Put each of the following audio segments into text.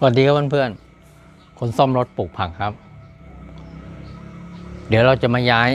สวัสดีครับเพื่อนๆ คนซ่อมรถปลูกผักครับ เดี๋ยวเราจะมาย้าย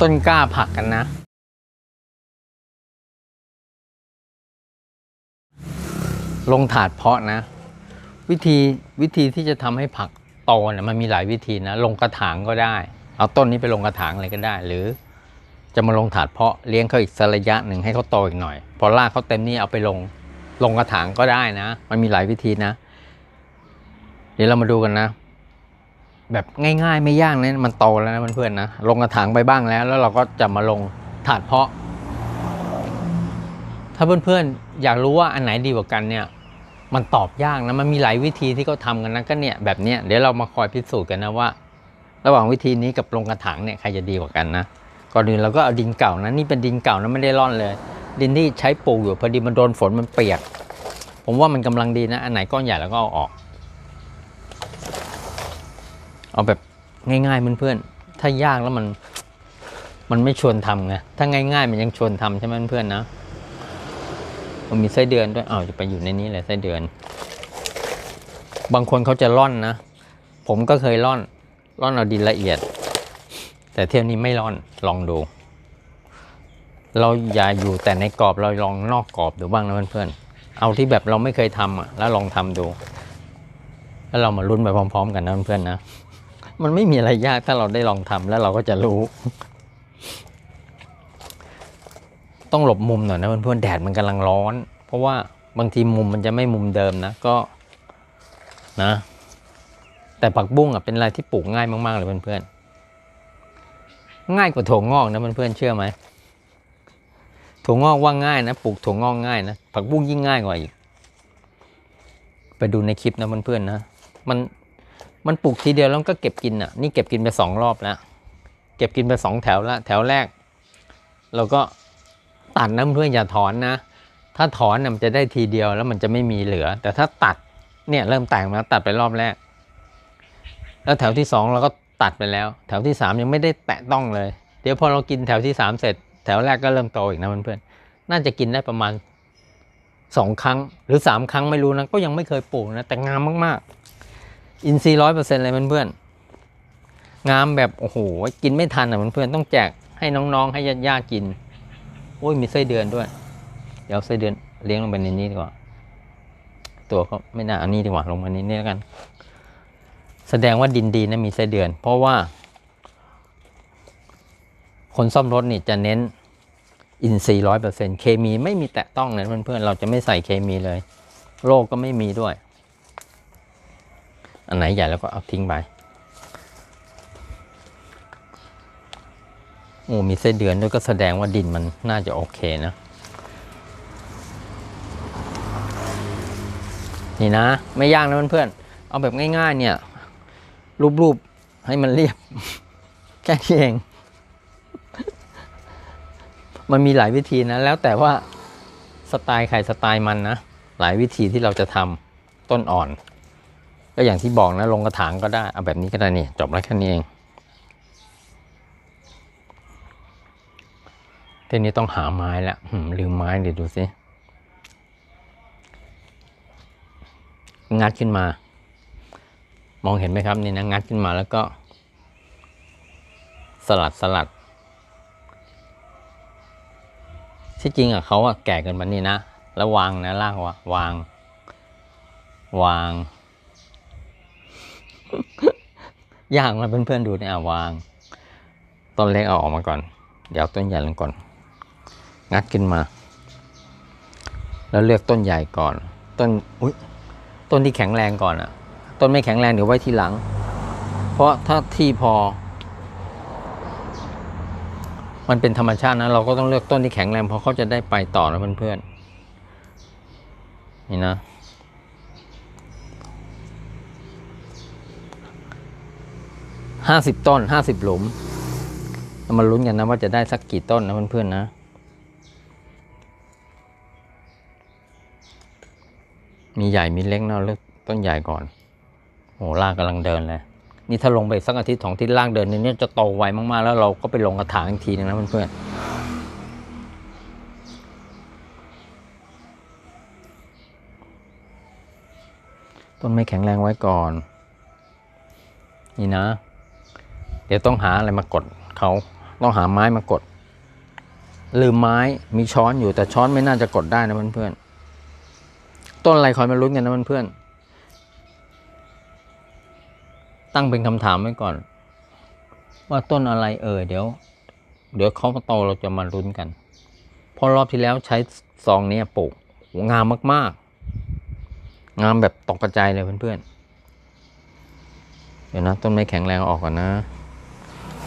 ต้นกล้าผักกันนะ ลงถาดเพาะนะ วิธีวิธีที่จะทำให้ผักโตเนี่ยมันมีหลายวิธีนะ ลงกระถางก็ได้ เอาต้นนี้ไปลงกระถางอะไรก็ได้ หรือ จะมาลงถาดเพาะเลี้ยงเขาอีกสักระยะหนึ่งให้เขาโตอีกหน่อย พอรากเขาเต็มนี่เอาไปลง ลงกระถางก็ได้นะ มันมีหลายวิธีนะ เดี๋ยวเรามาดูกันนะ แบบง่ายๆไม่ยากนะมันโตแล้วนะเพื่อนๆนะลงกระถางไปบ้างแล้ว แล้วเราก็จะมาลงถาดเพาะ ถ้าเพื่อนๆอยากรู้ว่าอันไหนดีกว่ากันเนี่ย มันตอบยากนะมันมีหลายวิธีที่เขาทำกันนะก็เนี่ยแบบเนี้ยเดี๋ยวเรามาคอยพิสูจน์กันนะว่า ระหว่างวิธีนี้กับลงกระถางเนี่ยใครจะดีกว่ากันนะก่อนอื่นเราก็เอาดินเก่านะนี่เป็นดินเก่านะไม่ได้ร่อนเลย ดินที่ใช้ปลูกอยู่พอดีมันโดนฝนมันเปียก ผมว่ามันกำลังดีนะ อันไหนก้อนใหญ่แล้วก็เอาออก เอาแบบง่ายๆเพื่อนๆถ้ายากแล้วมันมันไม่ชวนทำไง ถ้าง่ายๆ มันยังชวนทำใช่ไหมเพื่อนๆนะ มันมีไส้เดือนด้วยอ้าวจะไปอยู่ในนี้เลยไส้เดือน บางคนเขาจะร่อนนะ ผมก็เคยร่อน ร่อนเอาดินละเอียด แต่เที่ยวนี้ไม่ร่อน ลองดู เราอย่าอยู่แต่ในกรอบเราลองนอกกรอบดูบ้างนะเพื่อนๆ เอาที่แบบเราไม่เคยทำอะแล้วลองทำดู แล้วเรามาลุ้นไปพร้อม ๆ กันนะเพื่อนๆนะ มันไม่มีอะไรยากถ้าเราได้ลองทำแล้วเราก็จะรู้ ต้องหลบมุมหน่อยนะเพื่อนๆแดดมันกำลังร้อน เพราะว่าบางทีมุมมันจะไม่มุมเดิมนะก็นะ แต่ผักบุ้งอะเป็นอะไรที่ปลูกง่ายมากๆเลยเพื่อนๆง่ายกว่าถั่วงอกนะเพื่อนๆเชื่อไหม ถั่วงอกว่าง่ายนะปลูกถั่วงอกง่ายนะผักบุ้งยิ่งง่ายกว่าอีก ไปดูในคลิปนะเพื่อนๆนะมันมันปลูกทีเดียวแล้วก็เก็บกินอะ นี่เก็บกินไปสองรอบแล้วเก็บกินไปสองแถวแล้วแถวแรกเราก็ตัดนะเพื่อนอย่าถอนนะถ้าถอนน่ะมันจะได้ทีเดียวแล้วมันจะไม่มีเหลือ แต่ถ้าตัดเนี่ยเริ่มแตกมาแล้วตัดไปรอบแรก แล้วแถวที่สองเราก็ตัดไปแล้ว แถวที่สามยังไม่ได้แตะต้องเลย เดี๋ยวพอเรากินแถวที่สามเสร็จ แถวแรกก็เริ่มโตอีกนะเพื่อนๆน่าจะกินได้ประมาณสองครั้งหรือสามครั้งไม่รู้นะก็ยังไม่เคยปลูกนะแต่งามมากๆ อินทรีย์ร้อยเปอร์เซ็นต์เลยเพื่อนๆงามแบบโอ้โหกินไม่ทันอะเพื่อนๆต้องแจกให้น้องๆให้ญาติๆกินโอ้ยมีไส้เดือนด้วย เดี๋ยวไส้เดือนเลี้ยงลงไปในนี้ดีกว่า ตัวเขาไม่น่าเอานี่ดีกว่าลงมาในนี้แล้วกัน แสดงว่าดินดีนะมีไส้เดือน เพราะว่า คนซ่อมรถนี่จะเน้นอินทรีย์ร้อยเปอร์เซ็นต์เคมีไม่มีแตะต้องเลยเพื่อนๆเราจะไม่ใส่เคมีเลย โรคก็ไม่มีด้วย อันไหนใหญ่แล้วก็เอาทิ้งไปโอ้มีไส้เดือนด้วยก็แสดงว่าดินมันน่าจะโอเคนะ นี่นะ ไม่ยากนะเพื่อนๆเอาแบบง่ายๆเนี่ย รูปๆให้มันเรียบ แค่นี้เอง มันมีหลายวิธีนะ แล้วแต่ว่าสไตล์ใครสไตล์มันนะ หลายวิธีที่เราจะทำต้นอ่อน ก็อย่างที่บอกนะลงกระถางก็ได้ เอาแบบนี้ก็ได้นี่จบแล้วแค่นี้เองทีนี้ต้องหาไม้แล้วหืมลืมไม้เดี๋ยวดูสิงัดขึ้นมา มองเห็นไหมครับนี่นะงัดขึ้นมาแล้วก็ สลัดสลัด ที่จริงอะเขาอะแก่เกินมานี่นะแล้ววางนะล่างวะวาง วาง ยากนะเพื่อนๆดูเนี่ยวาง ต้นเล็กเอาออกมาก่อน เดี๋ยวต้นใหญ่ลงก่อน งัดขึ้นมา แล้วเลือกต้นใหญ่ก่อน ต้นอุ้ยต้นที่แข็งแรงก่อนอะต้นไม่แข็งแรงเดี๋ยวไว้ทีหลัง เพราะถ้าที่พอ มันเป็นธรรมชาตินะ เราก็ต้องเลือกต้นที่แข็งแรงเพราะเขาจะได้ไปต่อนะเพื่อนๆนี่นะห้าสิบต้นห้าสิบหลุมเรามาลุ้นกันนะว่าจะได้สักกี่ต้นนะเพื่อนๆนะมีใหญ่มีเล็กนะเราเลือกต้นใหญ่ก่อนโหรากกำลังเดินเลย นี่ถ้าลงไปสักอาทิตย์สองอาทิตย์ล่างเดินเนี่ยจะโตไวมากๆ แล้วเราก็ไปลงกระถางอีกทีนึงนะเพื่อนๆต้นไม่แข็งแรงไว้ก่อน นี่นะ เดี๋ยวต้องหาอะไรมากดเขาต้องหาไม้มากด ลืมไม้มีช้อนอยู่แต่ช้อนไม่น่าจะกดได้นะเพื่อนๆต้นอะไรคอยมาลุ้นกันนะเพื่อนๆ ตั้งเป็นคำถามไว้ก่อน ว่าต้นอะไรเออเดี๋ยว เดี๋ยวเขาโตเราจะมาลุ้นกันพราะรอบที่แล้วใช้ซองนี้ปลูกงามมาก ๆ งามแบบตกกระจายเลยเพื่อนๆเดี๋ยวนะต้นไม้แข็งแรงออกก่อนนะ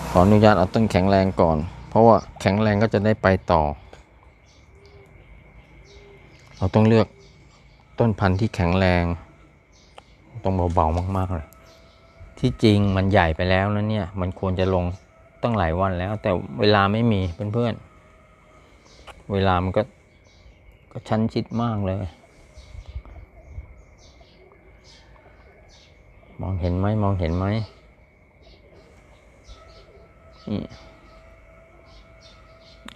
ขออนุญาตเอาต้นแข็งแรงก่อน เพราะว่าแข็งแรงก็จะได้ไปต่อ เราต้องเลือกต้นพันธุ์ที่แข็งแรง ต้องเบาๆมากๆเลย ที่จริงมันใหญ่ไปแล้วนะเนี่ย มันควรจะลงตั้งหลายวันแล้ว แต่เวลาไม่มีเพื่อนๆ เวลามันก็ก็ชั้นชิดมากเลย มองเห็นไหมมองเห็นไหมนี่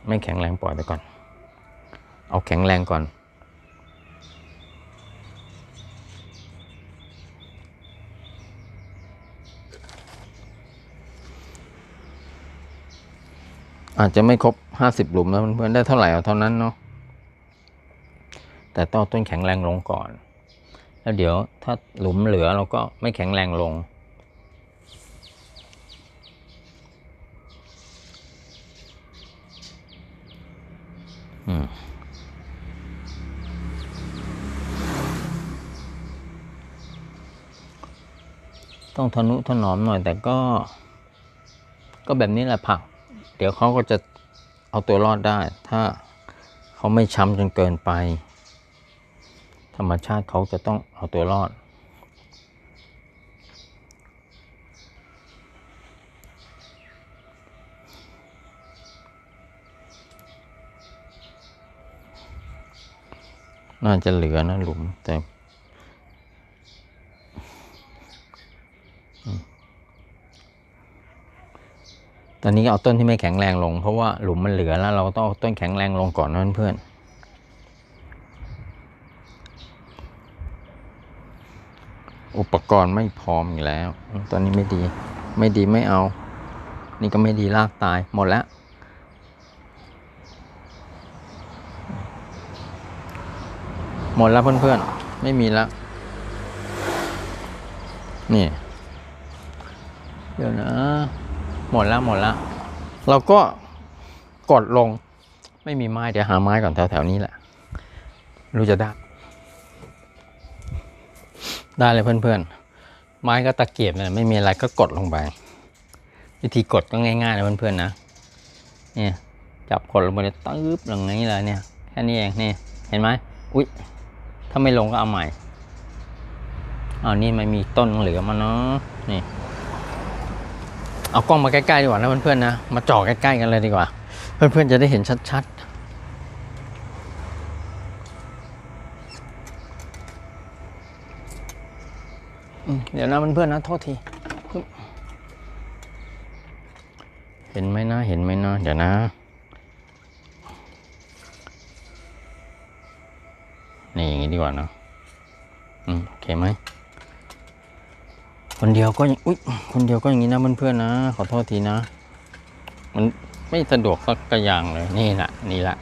ไม่แข็งแรงปล่อยไปก่อน เอาแข็งแรงก่อน อาจจะไม่ครบห้าสิบหลุมนะเพื่อนๆได้เท่าไหร่เอาเท่านั้นเนาะแต่ต้องต้นแข็งแรงลงก่อน แล้วเดี๋ยวถ้าหลุมเหลือเราก็ไม่แข็งแรงลง อืมต้องทนุถนอมหน่อยแต่ก็ ก็แบบนี้แหละผัก เดี๋ยวเขาก็จะเอาตัวรอดได้ ถ้าเขาไม่ช้ำจนเกินไป ธรรมชาติเขาจะต้องเอาตัวรอด น่าจะเหลือนะหลุมแต่อืมต อนนี้เอาต้นที่ไม่แข็งแรงลง เพราะว่าหลุมมันเหลือแล้ว เราต้องเอาต้นแข็งแรงลงก่อนนะเพื่อนอุปกรณ์ไม่พร้อมอยู่แล้ว ตอนนี้ไม่ดี ไม่ดีไม่เอา นี่ก็ไม่ดีลากตายหมดแล้ว หมดแล้วเพื่อนๆ ไม่มีแล้ว นี่ เดี๋ยวนะ หมดแล้วหมดแล้ว เราก็กดลงไม่มีไม้เดี๋ยวหาไม้ก่อนแถวๆนี้แหละ รู้จะได้ ได้เลยเพื่อนๆ ไม้ก็ตะเกียบเนี่ยไม่มีอะไรก็กดลงไป วิธีกดก็ง่ายๆนะเพื่อนๆนะเนี่ยจับกดลงไปเลยตึ๊บลงอย่างนี้เลยเนี่ยแค่นี้เองนี่เห็นไหมอุ๊ยถ้าไม่ลงก็เอาใหม่เอานี่มันมีต้นเหลือมาเนาะนี่ เอากล้องมาใกล้ๆดีกว่านะเพื่อนๆนะ มาจ่อใกล้ๆกันเลยดีกว่า เพื่อนๆจะได้เห็นชัดๆเดี๋ยวนะเพื่อนๆนะโทษที เห็นไหมนะเห็นไหมนะเดี๋ยวนะ นี่อย่างนี้ดีกว่าเนอะอืมโอเคไหม คนเดียวก็ยังอุ๊ยคนเดียวก็อย่างนี้นะเพื่อนๆนะ ขอโทษทีนะ มันไม่สะดวกสักกระอย่างเลย นี่แหละนี่แหละ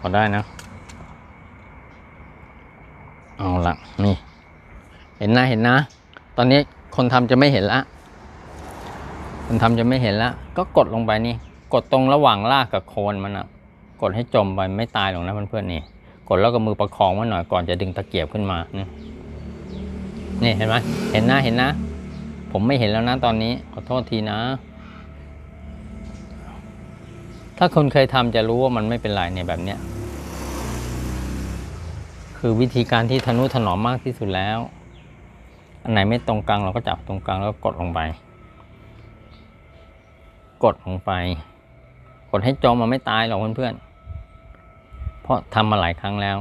พอได้นะ เอาละนี่ เห็นนะเห็นนะ ตอนนี้คนทำจะไม่เห็นละ คนทำจะไม่เห็นละ ก็กดลงไปนี่ กดตรงระหว่างรากกับโคนมันอะกดให้จมไปไม่ตายหรอกนะเพื่อนๆนี่ กดแล้วก็มือประคองไว้หน่อยก่อนจะดึงตะเกียบขึ้นมานี่ นี่เห็นไหมเห็นนะเห็นนะ ผมไม่เห็นแล้วนะตอนนี้ ขอโทษทีนะ ถ้าคนเคยทำจะรู้ว่ามันไม่เป็นไรเนี่ยแบบเนี้ย คือวิธีการที่ทนุถนอมมากที่สุดแล้ว อันไหนไม่ตรงกลางเราก็จับตรงกลางแล้วกดลงไป กดลงไป กดให้จมมันไม่ตายหรอกเพื่อนๆเพราะทำมาหลายครั้งแล้ว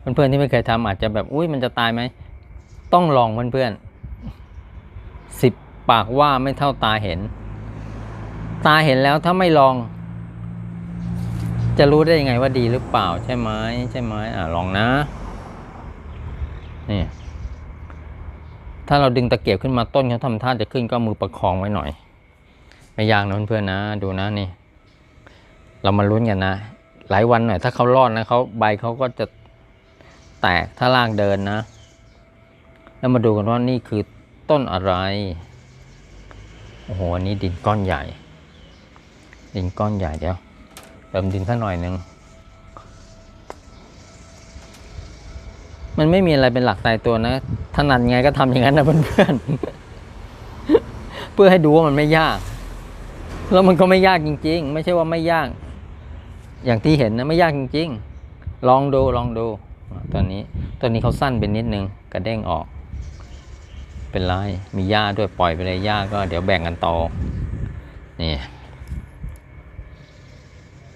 เพื่อนๆที่ไม่เคยทำอาจจะแบบอุ้ยมันจะตายไหม ต้องลองเพื่อนๆสิบปากว่าไม่เท่าตาเห็น ตาเห็นแล้วถ้าไม่ลอง จะรู้ได้ยังไงว่าดีหรือเปล่าใช่ไหมใช่ไหมอ่าลองนะนี่ถ้าเราดึงตะเกียบขึ้นมาต้นเขาทำท่าจะขึ้นก็มือประคองไว้หน่อย ไม่ยากนะเพื่อนๆนะ ดูนะนี่ เรามาลุ้นกันนะ หลายวันหน่อย ถ้าเขารอดนะเขาใบเขาก็จะแตกถ้ารากเดินนะ แล้วมาดูกันว่านี่คือต้นอะไร โอ้โหอันนี้ดินก้อนใหญ่ ดินก้อนใหญ่เดี๋ยวเติมดินสักหน่อยหนึ่งมันไม่มีอะไรเป็นหลักตายตัวนะถนัดไงก็ทำอย่างนั้นนะเพื่อนๆ เพื่อให้ดูว่ามันไม่ยาก แล้วมันก็ไม่ยากจริง ๆ ไม่ใช่ว่าไม่ยาก อย่างที่เห็นนะไม่ยากจริง ๆ ลองดูลองดู ตอนนี้ตอนนี้เขาสั้นเป็นนิดนึงกระเด้งออก เป็นไรมีหญ้าด้วยปล่อยไปเลยหญ้าก็เดี๋ยวแบ่งกันต่อนี่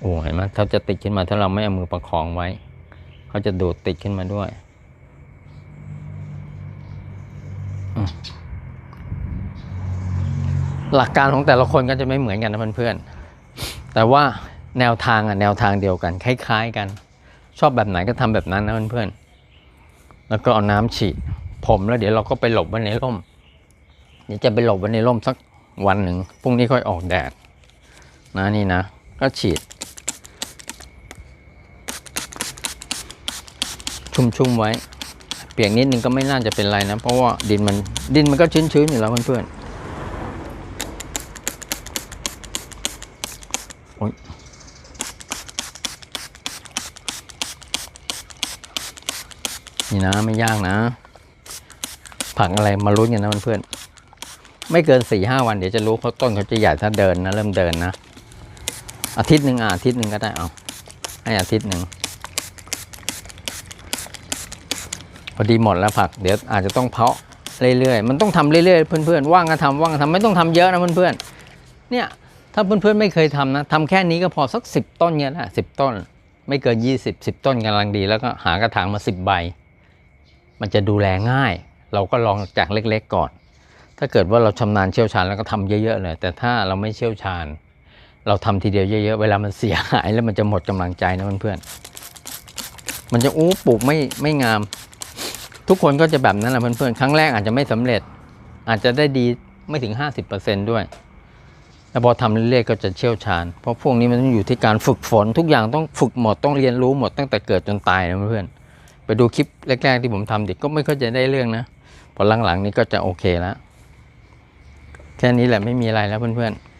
โอ้เห็นไหมเขาจะติดขึ้นมาถ้าเราไม่เอามือประคองไว้ เขาจะดูดติดขึ้นมาด้วยหลักการของแต่ละคนก็จะไม่เหมือนกันนะเพื่อนๆ แต่ว่าแนวทางอะแนวทางเดียวกัน คล้าย ๆ กัน ชอบแบบไหนก็ทำแบบนั้นนะเพื่อนๆ แล้วก็เอาน้ำฉีด ผมแล้วเดี๋ยวเราก็ไปหลบไว้ในร่ม เดี๋ยวจะไปหลบไว้ในร่มสักวันหนึ่งพรุ่งนี้ค่อยออกแดด นะนี่นะ ก็ฉีด ชุ่มๆไว้ เปียกนิดนึงก็ไม่น่าจะเป็นไรนะ เพราะว่าดินมันดินมันก็ชื้นๆอยู่แล้วเพื่อนๆโอ๊ยนี่นะไม่ยากนะ ผักอะไรมาลุ้นกันนะเพื่อนๆไม่เกินสี่ห้าวันเดี๋ยวจะรู้เขาต้นเขาจะใหญ่ถ้าเดินนะเริ่มเดินนะ อาทิตย์หนึ่งอะอาทิตย์หนึ่งก็ได้เอาให้อาทิตย์หนึ่งพอดีหมดแล้วผักเดี๋ยวอาจจะต้องเพาะเรื่อยๆ มันต้องทำเรื่อยๆ เพื่อนๆ ว่างก็ทำว่างก็ทำไม่ต้องทำเยอะนะเพื่อนๆ เนี่ยถ้าเพื่อนๆไม่เคยทำนะทำแค่นี้ก็พอสักสิบต้นเนี่ยนะสิบต้น ไม่เกินยี่สิบสิบต้นกำลังดี แล้วก็หากระถางมาสิบใบ มันจะดูแลง่าย เราก็ลองจากเล็ก ๆ ก่อน ถ้าเกิดว่าเราชำนาญเชี่ยวชาญแล้วก็ทำเยอะๆเลยแต่ถ้าเราไม่เชี่ยวชาญ เราทำทีเดียวเยอะ ๆ เวลามันเสียหายแล้วมันจะหมดกำลังใจนะเพื่อนๆมันจะอู้ปลูกไม่ไม่งาม ทุกคนก็จะแบบนั้นแหละเพื่อนๆครั้งแรกอาจจะไม่สำเร็จ อาจจะได้ดีไม่ถึง 50%ด้วยแต่พอทำเรื่อยๆก็จะเชี่ยวชาญ เพราะพวกนี้มันต้องอยู่ที่การฝึกฝนทุกอย่างต้องฝึกหมดต้องเรียนรู้หมดตั้งแต่เกิดจนตายนะเพื่อนๆไปดูคลิปแรกๆที่ผมทำเด็กก็ไม่ค่อยจะได้เรื่องนะ พอหลังๆนี้ก็จะโอเคแล้ว แค่นี้แหละไม่มีอะไรแล้วเพื่อนๆ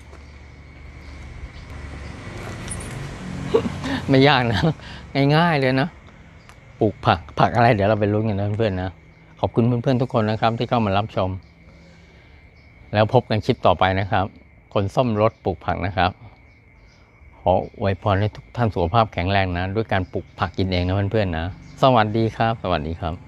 ไม่ยากนะ ง่ายๆเลยนะ ปลูกผัก ผักอะไรเดี๋ยวเราไปลุ้กันนะเพื่อนๆนะ ขอบคุณเพื่อนๆทุกคนนะครับ ที่เข้ามารับชม แล้วพบกันคลิปต่อไปนะครับ คนส้มรถปลูกผักนะครับ ขออวยพรให้ทุกท่านสุขภาพแข็งแรงนะ ด้วยการปลูกผักกินเองนะเพื่อนๆนะ สวัสดีครับ สวัสดีครับ